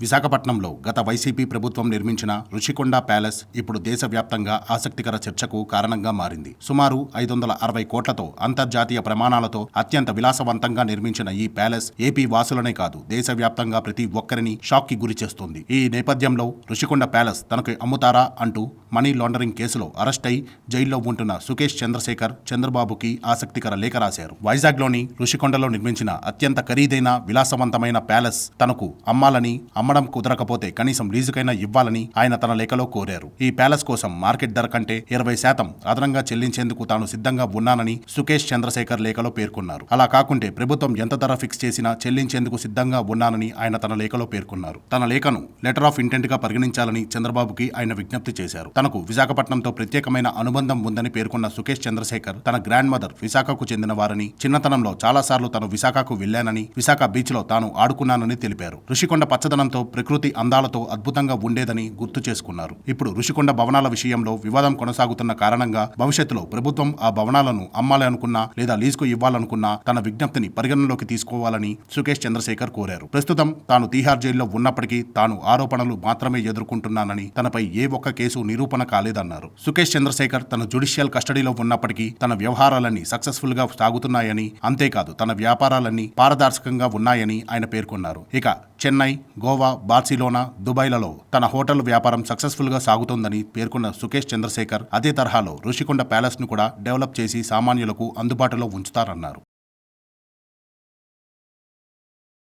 విశాఖపట్నంలో గత వైసీపీ ప్రభుత్వం నిర్మించిన రుషికొండ ప్యాలెస్ ఇప్పుడు దేశవ్యాప్తంగా ఆసక్తికర చర్చకు కారణంగా మారింది. సుమారు ఐదు వందల అరవై కోట్లతో అంతర్జాతీయ ప్రమాణాలతో అత్యంత విలాసవంతంగా నిర్మించిన ఈ ప్యాలెస్ ఏపీ వాసులనే కాదు దేశవ్యాప్తంగా ప్రతి ఒక్కరిని షాక్కి గురి చేస్తోంది. ఈ నేపథ్యంలో రుషికొండ ప్యాలెస్ తనకు అమ్ముతారా అంటూ మనీ లాండరింగ్ కేసులో అరెస్ట్ అయి జైల్లో ఉంటున్న సుకేష్ చంద్రశేఖర్ చంద్రబాబుకి ఆసక్తికర లేఖ రాశారు. వైజాగ్లోని రుషికొండలో నిర్మించిన అత్యంత ఖరీదైన విలాసవంతమైన ప్యాలెస్ తనకు అమ్మాలని అమ్మడం కుదరకపోతే కనీసం లీజుకైనా ఇవ్వాలని ఆయన తన లేఖలో కోరారు. ఈ ప్యాలెస్ కోసం మార్కెట్ ధర కంటే ఇరవై శాతం అదనంగా చెల్లించేందుకు తాను సిద్ధంగా ఉన్నానని సుకేష్ చంద్రశేఖర్ లేఖలో పేర్కొన్నారు. అలా కాకుంటే ప్రభుత్వం ఎంత ధర ఫిక్స్ చేసినా చెల్లించేందుకు సిద్ధంగా ఉన్నానని ఆయన తన లేఖలో పేర్కొన్నారు. తన లేఖను లెటర్ ఆఫ్ ఇంటెంట్గా పరిగణించాలని చంద్రబాబుకి ఆయన విజ్ఞప్తి చేశారు. తనకు విశాఖపట్నంతో ప్రత్యేకమైన అనుబంధం ఉందని పేర్కొన్న సుకేష్ చంద్రశేఖర్ తన గ్రాండ్ మదర్ విశాఖకు చెందిన వారని చిన్నతనంలో చాలాసార్లు తను విశాఖకు వెళ్ళానని విశాఖ బీచ్లో తాను ఆడుకున్నానని తెలిపారు. ఋషికొండ పచ్చదనంతో ప్రకృతి అందాలతో అద్భుతంగా ఉండేదని గుర్తు చేసుకున్నారు. ఇప్పుడు ఋషికొండ భవనాల విషయంలో వివాదం కొనసాగుతున్న కారణంగా భవిష్యత్తులో ప్రభుత్వం ఆ భవనాలను అమ్మాలి అనుకున్నా లేదా లీజుకు ఇవ్వాలనుకున్నా తన విజ్ఞప్తిని పరిగణనలోకి తీసుకోవాలని సుకేష్ చంద్రశేఖర్ కోరారు. ప్రస్తుతం తాను తీహార్ జైల్లో ఉన్నప్పటికీ తాను ఆరోపణలు మాత్రమే ఎదుర్కొంటున్నానని తనపై ఏ ఒక్క కేసు నిరూపణ కాలేదన్నారు. సుకేష్ చంద్రశేఖర్ తన జుడిషియల్ కస్టడీలో ఉన్నప్పటికీ తన వ్యవహారాలన్నీ సక్సెస్ఫుల్గా సాగుతున్నాయని అంతేకాదు తన వ్యాపారాలన్నీ పారదర్శకంగా ఉన్నాయని ఆయన పేర్కొన్నారు. ఇక చెన్నై గోవా బార్సిలోనా దుబాయ్లలో తన హోటల్ వ్యాపారం సక్సెస్ఫుల్గా సాగుతోందని పేర్కొన్న సుకేష్ చంద్రశేఖర్ అదే తరహాలో ఋషికొండ ప్యాలెస్ను కూడా డెవలప్ చేసి సామాన్యులకు అందుబాటులో ఉంచుతారన్నారు.